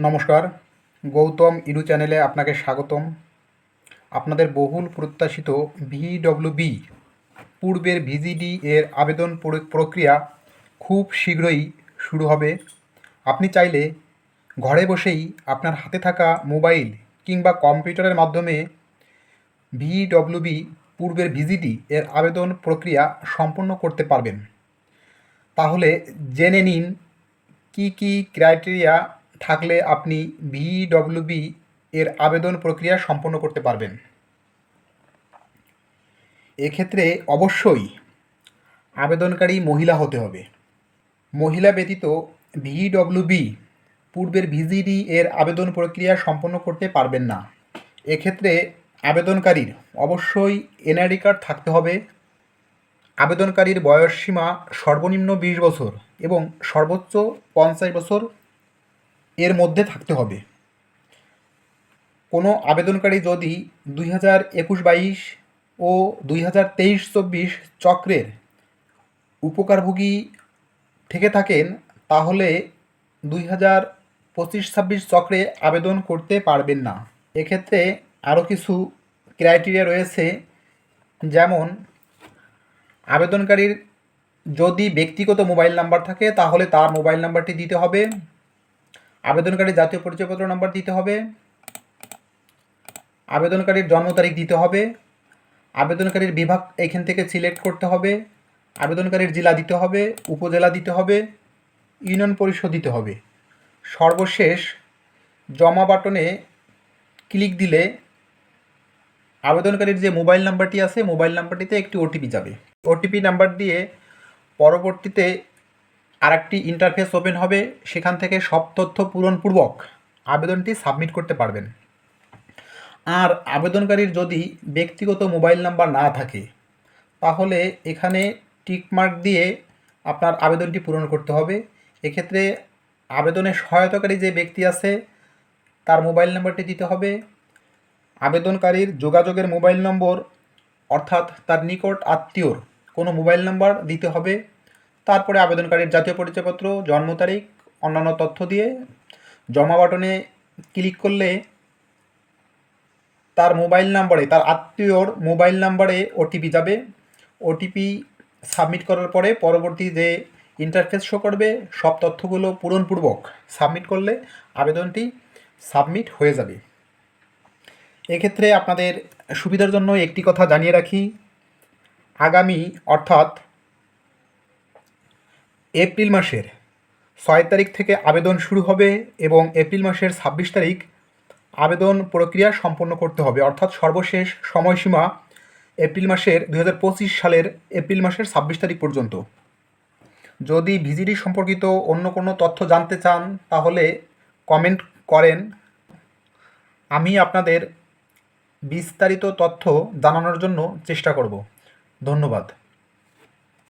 নমস্কার, গৌতম ইডু চ্যানেলে আপনাকে স্বাগতম। আপনাদের বহুল প্রত্যাশিত ভিডব্লিউবি পূর্বের ভিজিডি এর আবেদন প্রক- প্রক্রিয়া খুব শীঘ্রই শুরু হবে। আপনি চাইলে ঘরে বসেই আপনার হাতে থাকা মোবাইল কিংবা কম্পিউটারের মাধ্যমে ভিডব্লিউবি পূর্বের ভিজিডি এর আবেদন প্রক্রিয়া সম্পন্ন করতে পারবেন। তাহলে জেনে নিন কি কি ক্রাইটেরিয়া থাকলে আপনি ভিডব্লিউবি এর আবেদন প্রক্রিয়া সম্পন্ন করতে পারবেন। এক্ষেত্রে অবশ্যই আবেদনকারী মহিলা হতে হবে। মহিলা ব্যতীত ভিডব্লিউবি পূর্বের ভিজিডি এর আবেদন প্রক্রিয়া সম্পন্ন করতে পারবেন না। এক্ষেত্রে আবেদনকারীর অবশ্যই এনআইডি কার্ড থাকতে হবে। আবেদনকারীর বয়সসীমা সর্বনিম্ন বিশ বছর এবং সর্বোচ্চ পঞ্চাশ বছর এর মধ্যে থাকতে হবে। কোনো আবেদনকারী যদি দুই হাজার একুশ বাইশ ও দুই হাজার তেইশ চব্বিশ চক্রের উপকারভোগী থেকে থাকেন, তাহলে দুই হাজার পঁচিশ ছাব্বিশ চক্রে আবেদন করতে পারবেন না। এক্ষেত্রে আরও কিছু ক্রাইটেরিয়া রয়েছে, যেমন আবেদনকারীর যদি ব্যক্তিগত মোবাইল নাম্বার থাকে, তাহলে তার মোবাইল নাম্বারটি দিতে হবে। আবেদনকারীর জাতীয় পরিচয়পত্র নাম্বার দিতে হবে। আবেদনকারীর জন্ম তারিখ দিতে হবে। আবেদনকারীর বিভাগ এখান থেকে সিলেক্ট করতে হবে। আবেদনকারীর জেলা দিতে হবে, উপজেলা দিতে হবে, ইউনিয়ন পরিষদ দিতে হবে। সর্বশেষ জমা বাটনে ক্লিক দিলে আবেদনকারীর যে মোবাইল নাম্বারটি আছে, মোবাইল নাম্বারটিতে একটি ওটিপি যাবে। ওটিপি নাম্বার দিয়ে পরবর্তীতে আরেকটি ইন্টারফেস ওপেন হবে, সেখান থেকে সব তথ্য পূরণপূর্বক আবেদনটি সাবমিট করতে পারবেন। আর আবেদনকারীর যদি ব্যক্তিগত মোবাইল নাম্বার না থাকে, তাহলে এখানে টিকমার্ক দিয়ে আপনার আবেদনটি পূরণ করতে হবে। এক্ষেত্রে আবেদনে সহায়তাকারী যে ব্যক্তি আছে, তার মোবাইল নাম্বারটি দিতে হবে। আবেদনকারীর যোগাযোগের মোবাইল নম্বর অর্থাৎ তার নিকট আত্মীয়র কোনো মোবাইল নাম্বার দিতে হবে। তারপরে আবেদনকারীর জাতীয় পরিচয়পত্র, জন্ম তারিখ, অন্যান্য তথ্য দিয়ে জমা বাটনে ক্লিক করলে তার মোবাইল নাম্বারে, তার আত্মীয়র মোবাইল নাম্বারে ওটিপি যাবে। ওটিপি সাবমিট করার পরে পরবর্তী যে ইন্টারফেস শো করবে, সব তথ্যগুলো পূরণপূর্বক সাবমিট করলে আবেদনটি সাবমিট হয়ে যাবে। এক্ষেত্রে আপনাদের সুবিধার জন্য একটি কথা জানিয়ে রাখি। আগামী, অর্থাৎ এপ্রিল মাসের ছয় তারিখ থেকে আবেদন শুরু হবে এবং এপ্রিল মাসের ছাব্বিশ তারিখ আবেদন প্রক্রিয়া সম্পন্ন করতে হবে। অর্থাৎ সর্বশেষ সময়সীমা এপ্রিল মাসের দু হাজার পঁচিশ সালের এপ্রিল মাসের ছাব্বিশ তারিখ পর্যন্ত। যদি ভিজিডি সম্পর্কিত অন্য কোনো তথ্য জানতে চান, তাহলে কমেন্ট করেন। আমি আপনাদের বিস্তারিত তথ্য জানানোর জন্য চেষ্টা করব। ধন্যবাদ।